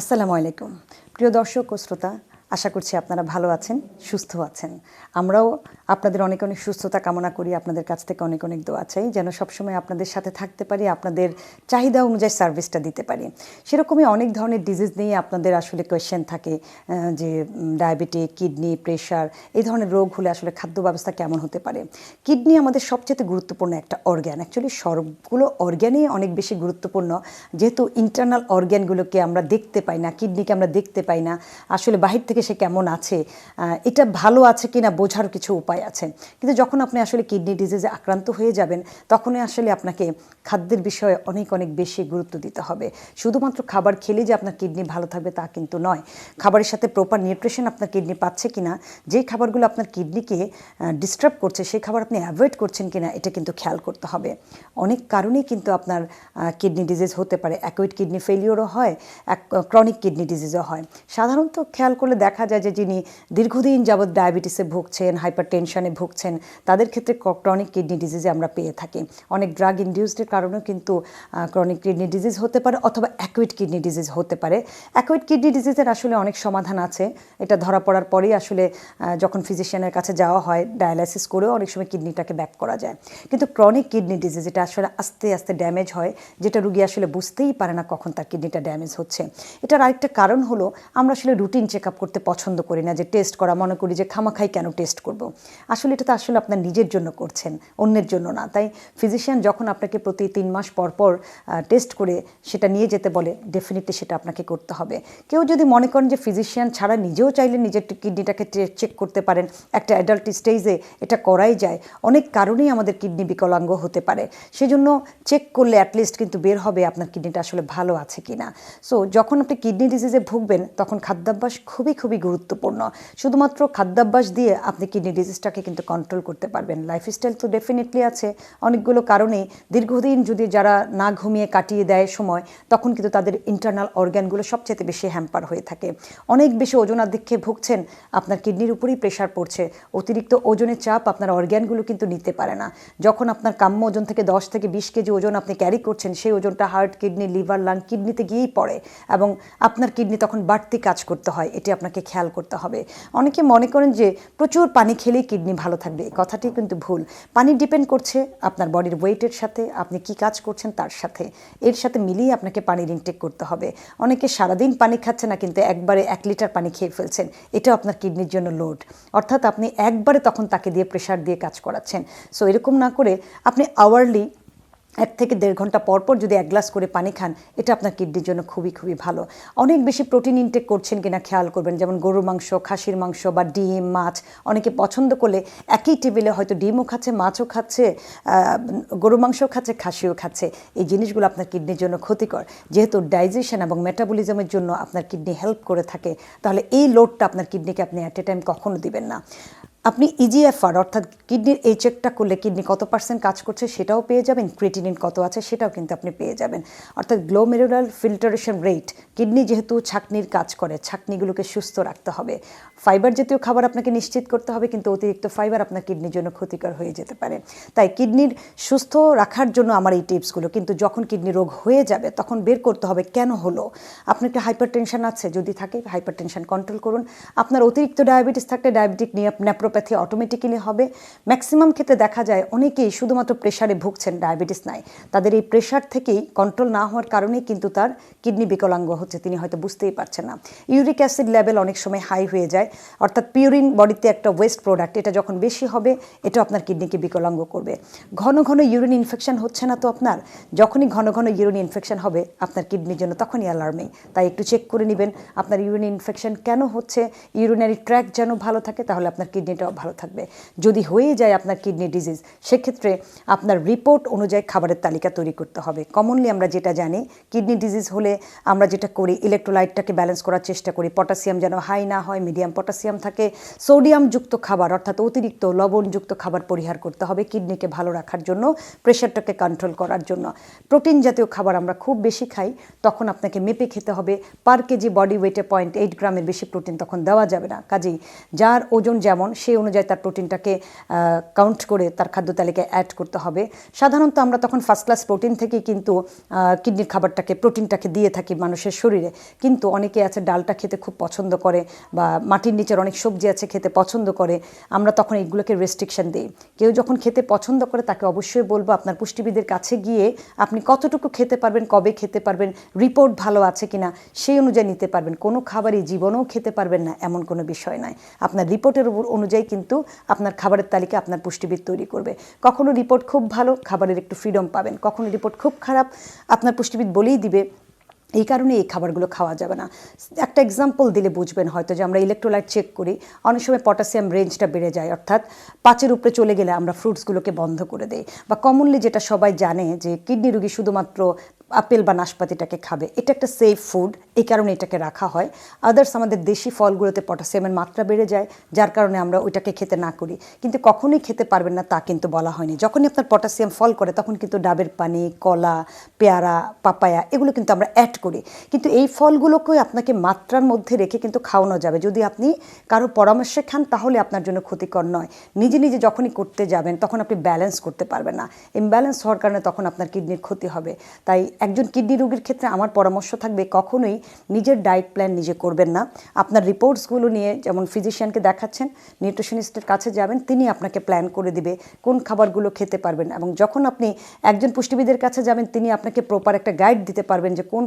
আসসালামু আলাইকুম। প্রিয় দর্শক ও শ্রোতা আশা করছি আপনারা ভালো আছেন, সুস্থ আছেন। আমরাও আপনাদের অনেক অনেক সুস্থতা কামনা করি, আপনাদের কাছ থেকে অনেক অনেক দোয়া চাই, যেন সবসময় আপনাদের সাথে থাকতে পারি, আপনাদের চাহিদা অনুযায়ী সার্ভিসটা দিতে পারি। সেরকমই অনেক ধরনের ডিজিজ নিয়ে আপনাদের আসলে কোয়েশ্চেন থাকে যে ডায়াবেটিক কিডনি প্রেশার এই ধরনের রোগ হলে আসলে খাদ্য ব্যবস্থা কেমন হতে পারে। কিডনি আমাদের সবচেয়ে গুরুত্বপূর্ণ একটা অর্গ্যান অ্যাকচুয়ালি সবগুলো অর্গ্যানই অনেক বেশি গুরুত্বপূর্ণ। যেহেতু ইন্টারনাল অর্গ্যানগুলোকে আমরা দেখতে পাই না কিডনিকে আমরা দেখতে পাই না, আসলে বাহির থেকে সে কেমন আছে এটা ভালো আছে কি না বোঝার কিছু উপায় আছে। কিন্তু যখন আপনি আসলে কিডনি ডিজিজে আক্রান্ত হয়ে যাবেন, তখনই আসলে আপনাকে খাদ্যের বিষয়ে অনেক অনেক বেশি গুরুত্ব দিতে হবে। শুধুমাত্র খাবার খেলে যে আপনার কিডনি ভালো থাকবে তা কিন্তু নয়। খাবারের সাথে প্রপার নিউট্রিশন আপনার কিডনি পাচ্ছে কিনা যেই খাবারগুলো আপনার কিডনিকে ডিস্টার্ব করছে, সেই খাবার আপনি অ্যাভয়েড করছেন কিনা, এটা কিন্তু খেয়াল করতে হবে। অনেক কারণেই কিন্তু আপনার কিডনি ডিজিজ হতে পারে। অ্যাকুইড কিডনি ফেলিওরও হয় ক্রনিক কিডনি ডিজিজও হয়। সাধারণত খেয়াল করলে দেখা যায় যে যিনি দীর্ঘদিন যাবৎ ডায়াবেটিসে ভুগছেন হাইপার টেনশনে ভুগছেন, তাদের ক্ষেত্রে ক্রনিক কিডনি ডিজিজে আমরা পেয়ে থাকি। অনেক ড্রাগ ইনডিউসডের কারণেও কিন্তু ক্রনিক কিডনি ডিজিজ হতে পারে অথবা অ্যাকুইড কিডনি ডিজিজ হতে পারে। অ্যাকুইড কিডনি ডিজিজের আসলে অনেক সমাধান আছে। এটা ধরা পড়ার পরেই আসলে যখন ফিজিশিয়ানের কাছে যাওয়া হয় ডায়ালাইসিস করেও অনেক সময় কিডনিটাকে ব্যাক করা যায়। কিন্তু ক্রনিক কিডনি ডিজিজ এটা আসলে আস্তে আস্তে ড্যামেজ হয়, যেটা রুগী আসলে বুঝতেই পারে না কখন তার কিডনিটা ড্যামেজ হচ্ছে। এটার আরেকটা কারণ হলো, আমরা আসলে রুটিন চেক আপ করতে পছন্দ করি না, যে টেস্ট করা, মনে করি যে খামাখাই কেন টেস্ট করব। আসলে এটা তো আসলে আপনার নিজের জন্য করছেন, অন্যের জন্য না। তাই ফিজিশিয়ান যখন আপনাকে প্রতি তিন মাস পর পর টেস্ট করে সেটা নিয়ে যেতে বলে ডেফিনেটলি সেটা আপনাকে করতে হবে। কেউ যদি মনে করেন যে ফিজিশিয়ান ছাড়া নিজেও চাইলে নিজের কিডনিটাকে চেক করতে পারেন, একটা অ্যাডাল্ট স্টেজে এটা করাই যায়, অনেক কারণেই আমাদের কিডনি বিকলাঙ্গ হতে পারে। সেজন্য চেক করলে অ্যাটলিস্ট কিন্তু বের হবে আপনার কিডনিটা আসলে ভালো আছে কি না সো যখন আপনি কিডনি ডিজিজে ভুগবেন, তখন খাদ্যাভ্যাস খুবই খুবই গুরুত্বপূর্ণ। শুধুমাত্র খাদ্যাভ্যাস দিয়ে আপনি কিডনি ডিজিজটাকে কিন্তু কন্ট্রোল করতে পারবেন। লাইফস্টাইল তো ডেফিনেটলি আছে। অনেকগুলো কারণে দীর্ঘদিন যদি যারা না ঘুমিয়ে কাটিয়ে দেয় সময়, তখন কিন্তু তাদের ইন্টারনাল অর্গ্যানগুলো সবচেয়ে বেশি হ্যাম্পার হয়ে থাকে। অনেক বেশি ওজনাধিক্যে ভুগছেন, আপনার কিডনির উপরেই প্রেশার পড়ছে। অতিরিক্ত ওজনের চাপ আপনার অর্গ্যানগুলো কিন্তু নিতে পারে না। যখন আপনার কাম্য ওজন থেকে দশ থেকে বিশ কেজি ওজন আপনি ক্যারি করছেন, সেই ওজনটা হার্ট কিডনি লিভার লাং কিডনিতে গিয়েই পড়ে এবং আপনার কিডনি তখন বাড়তি কাজ করতে হয়। এটি আপনাকে খেয়াল করতে হবে। অনেকে মনে করেন যে প্রচুর পানি খেলেই কিডনি ভালো থাকবে, এই কথাটি কিন্তু ভুল। পানি ডিপেন্ড করছে আপনার বডির ওয়েটের সাথে, আপনি কি কাজ করছেন তার সাথে। এর সাথে মিলিয়ে আপনাকে পানির ইনটেক করতে হবে। অনেকে সারাদিন পানি খাচ্ছে না, কিন্তু একবারে এক লিটার পানি খেয়ে ফেলছেন, এটাও আপনার কিডনির জন্য লোড অর্থাৎ আপনি একবারে তখন তাকে দিয়ে প্রেশার দিয়ে কাজ করাচ্ছেন। সো এরকম না করে আপনি আওয়ারলি এক থেকে দেড় ঘণ্টা পর পর যদি এক গ্লাস করে পানি খান, এটা আপনার কিডনির জন্য খুবই খুবই ভালো। অনেক বেশি প্রোটিন ইনটেক করছেন কিনা খেয়াল করবেন, যেমন গরুর মাংস, খাসির মাংস বা ডিম, মাছ। অনেকে পছন্দ করলে একই টেবিলে হয়তো ডিমও খাচ্ছে, মাছও খাচ্ছে গরু মাংসও খাচ্ছে, খাসিও খাচ্ছে। এই জিনিসগুলো আপনার কিডনির জন্য ক্ষতিকর। যেহেতু ডাইজেশন এবং মেটাবলিজমের জন্য আপনার কিডনি হেল্প করে থাকে, তাহলে এই লোডটা আপনার কিডনিকে আপনি অ্যাট এ টাইম কখনো দিবেন না। আপনি E ইজিএফআর অর্থাৎ কিডনির এই চেকটা করলে কিডনি কত পার্সেন্ট কাজ করছে সেটাও পেয়ে যাবেন ক্রিটিনিন কত আছে সেটাও কিন্তু আপনি পেয়ে যাবেন। অর্থাৎ গ্লোমেরুলার ফিল্টারেশন রেট কিডনি যেহেতু ছাকনির কাজ করে, ছাকনিগুলোকে সুস্থ রাখতে হবে। ফাইবার জাতীয় খাবার আপনাকে নিশ্চিত করতে হবে, কিন্তু অতিরিক্ত ফাইবার আপনার কিডনির জন্য ক্ষতিকর হয়ে যেতে পারে। তাই কিডনির সুস্থ রাখার জন্য আমার এই টিপসগুলো কিন্তু যখন কিডনি রোগ হয়ে যাবে, তখন বের করতে হবে কেন হলো? আপনার একটা হাইপার আছে? যদি থাকে হাইপার কন্ট্রোল করুন। আপনার অতিরিক্ত ডায়াবেটিস থাকলে ডায়াবেটিক ন্যাপ্রোপ্যাথি অটোমেটিক্যালি হবে। ম্যাক্সিমাম ক্ষেত্রে দেখা যায় অনেকেই শুধুমাত্র প্রেশারে ভুগছেন ডায়াবেটিস নাই। তাদের এই প্রেশার থেকেই কন্ট্রোল না হওয়ার কারণেই কিন্তু তার কিডনি বিকলাঙ্গ হচ্ছে, তিনি হয়তো বুঝতেই পারছেন না। ইউরিক অ্যাসিড লেভেল অনেক সময় হাই হয়ে যায়। অর্থাৎ পিউরিন বডিতে একটা ওয়েস্ট প্রোডাক্ট এটা যখন বেশি হবে এটা আপনার কিডনিকে বিকলাঙ্গ করবে। ঘন ঘন ইউরিন ইনফেকশন হচ্ছে না তো আপনার? যখনই ঘন ঘন ইউরিন ইনফেকশন হবে, আপনার কিডনির জন্য তখনই অ্যালার্মিং তাই একটু চেক করে নেবেন, আপনার ইউরিন ইনফেকশন কেন হচ্ছে? ইউরিনারি ট্র্যাক যেন ভালো থাকে, তাহলে আপনার কিডনিটাও ভালো থাকবে। যদি হয়ে যায় আপনার কিডনি ডিজিজ সেক্ষেত্রে আপনার রিপোর্ট অনুযায়ী খাবারের তালিকা তৈরি করতে হবে। কমনলি আমরা যেটা জানি, কিডনি ডিজিজ হলে আমরা যেটা করি ইলেকট্রোলাইটটাকে ব্যালেন্স করার চেষ্টা করি। পটাশিয়াম যেন হাই না হয় মিডিয়াম পটাশিয়াম থাকে। সোডিয়ামযুক্ত খাবার, অর্থাৎ অতিরিক্ত লবণযুক্ত খাবার পরিহার করতে হবে কিডনিকে ভালো রাখার জন্য প্রেশারটাকে কন্ট্রোল করার জন্য। প্রোটিন জাতীয় খাবার আমরা খুব বেশি খাই, তখন আপনাকে মেপে খেতে হবে। পার কেজি বডি ওয়েটে পয়েন্ট এইট গ্রামের বেশি প্রোটিন তখন দেওয়া যাবে না। কাজেই যার ওজন যেমন, সে সেই অনুযায়ী তার প্রোটিনটাকে কাউন্ট করে তার খাদ্য তালিকায় অ্যাড করতে হবে। সাধারণত আমরা তখন ফার্স্ট ক্লাস প্রোটিন থেকে কিন্তু কিডনির খাবারটাকে, প্রোটিনটাকে দিয়ে থাকি মানুষের শরীরে। কিন্তু অনেকে আছে ডালটা খেতে খুব পছন্দ করে বা মাটির নিচের অনেক সবজি আছে খেতে পছন্দ করে, আমরা তখন এইগুলোকে রেস্ট্রিকশন দিই। কেউ যখন খেতে পছন্দ করে তাকে অবশ্যই বলব, আপনার পুষ্টিবিদের কাছে গিয়ে আপনি কতটুকু খেতে পারবেন, কবে খেতে পারবেন রিপোর্ট ভালো আছে কিনা, সেই অনুযায়ী নিতে পারবেন। কোনো খাবারই জীবনেও খেতে পারবেন না, এমন কোনো বিষয় নয়। আপনার রিপোর্টের উপর অনুযায়ী কিন্তু আপনার খাবারের তালিকা আপনার পুষ্টিবিদ তৈরি করবে। কখনো রিপোর্ট খুব ভালো, খাবারের একটু ফ্রিডম পাবেন। কখনো রিপোর্ট খুব খারাপ, আপনার পুষ্টিবিদ বলেই দিবে, এই কারণে এই খাবারগুলো খাওয়া যাবে না। একটা এক্সাম্পল দিলে বুঝবেন হয়তো যে আমরা ইলেকট্রোলাইট চেক করি, অনেক সময় পটাশিয়াম রেঞ্জটা বেড়ে যায়, অর্থাৎ পাঁচের উপরে চলে গেলে আমরা ফ্রুটসগুলোকে বন্ধ করে দেই। বা কমনলি যেটা সবাই জানে যে কিডনি রোগী শুধুমাত্র আপেল বা নাশপাতিটাকে খাবে। এটা একটা সেফ ফুড এই কারণে এটাকে রাখা হয়। আদার্স আমাদের দেশি ফলগুলোতে পটাশিয়ামের মাত্রা বেড়ে যায়, যার কারণে আমরা ওইটাকে খেতে না করি। কিন্তু কখনোই খেতে পারবেন না তা কিন্তু বলা হয়নি। যখনই আপনার পটাশিয়াম ফল করে, তখন কিন্তু ডাবের পানি, কলা, পেয়ারা, পাপায়া, এগুলো কিন্তু আমরা অ্যাড করি। কিন্তু এই ফলগুলোকে আপনাকে মাত্রার মধ্যে রেখে কিন্তু খাওয়ানো যাবে। যদি আপনি কারও পরামর্শে খান, তাহলে আপনার জন্য ক্ষতিকর নয়। নিজে নিজে যখনই করতে যাবেন, তখন আপনি ব্যালেন্স করতে পারবেন না। ইমব্যালেন্স হওয়ার কারণে তখন আপনার কিডনির ক্ষতি হবে। তাই একজন কিডনি রোগীর ক্ষেত্রে আমার পরামর্শ থাকবে কখনোই নিজের ডায়েট প্ল্যান নিজে করবেন না। আপনার রিপোর্টসগুলো নিয়ে যেমন ফিজিশিয়ানকে দেখাচ্ছেন, নিউট্রিশনিস্টের কাছে যাবেন, তিনি আপনাকে প্ল্যান করে দিবে কোন খাবারগুলো খেতে পারবেন এবং যখন আপনি একজন পুষ্টিবিদের কাছে যাবেন, তিনি আপনাকে প্রপার একটা গাইড দিতে পারবেন যে কোন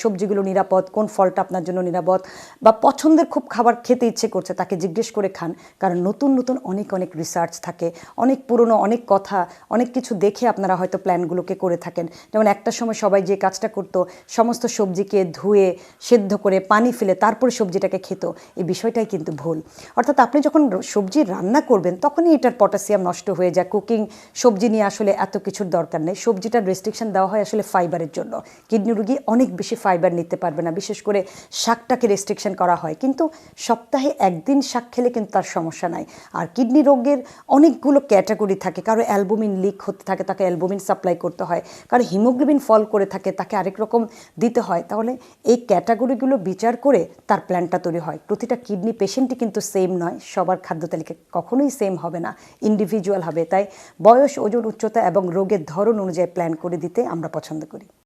সবজিগুলো নিরাপদ, কোন ফলটা আপনার জন্য নিরাপদ, বা পছন্দের খুব খাবার খেতে ইচ্ছে করছে তাকে জিজ্ঞেস করে খান, কারণ নতুন নতুন অনেক অনেক রিসার্চ থাকে, অনেক পুরনো, অনেক কথা, অনেক কিছু দেখে আপনারা হয়তো প্ল্যানগুলোকে করে থাকেন। যেমন একটা সময় সবাই যে কাজটা করতো, সমস্ত সবজিকে ধুয়ে, সেদ্ধ করে, পানি ফেলে, তারপরে সবজিটাকে খেত, এই বিষয়টাই কিন্তু ভুল। অর্থাৎ আপনি যখন সবজি রান্না করবেন, তখনই এটার পটাশিয়াম নষ্ট হয়ে যায় কুকিং সবজি নিয়ে আসলে এত কিছুর দরকার নেই, সবজিটার রেস্ট্রিকশন দেওয়া হয় আসলে ফাইবারের জন্য। কিডনি রুগী অনেক বেশি ফাইবার নিতে পারবে না। বিশেষ করে শাকটাকে রেস্ট্রিকশন করা হয়। কিন্তু সপ্তাহে একদিন শাক খেলে কিন্তু তার সমস্যা নাই। আর কিডনি রোগের অনেকগুলো ক্যাটাগরি থাকে। কারও অ্যালবুমিন লিক হতে থাকে, তাকে অ্যালবুমিন সাপ্লাই করতে হয়। কারও হিমোগ্লোবিন ফল করে থাকে, তাকে আরেক রকম দিতে হয়। তাহলে এই ক্যাটাগরিগুলো বিচার করে তার প্ল্যানটা তৈরি হয়। প্রতিটা কিডনি পেশেন্টই কিন্তু সেম নয়। সবার খাদ্য তালিকা কখনোই সেম হবে না। ইন্ডিভিজুয়াল হবে। তাই বয়স, ওজন, উচ্চতা এবং রোগের ধরন অনুযায়ী প্ল্যান করে দিতে আমরা পছন্দ করি।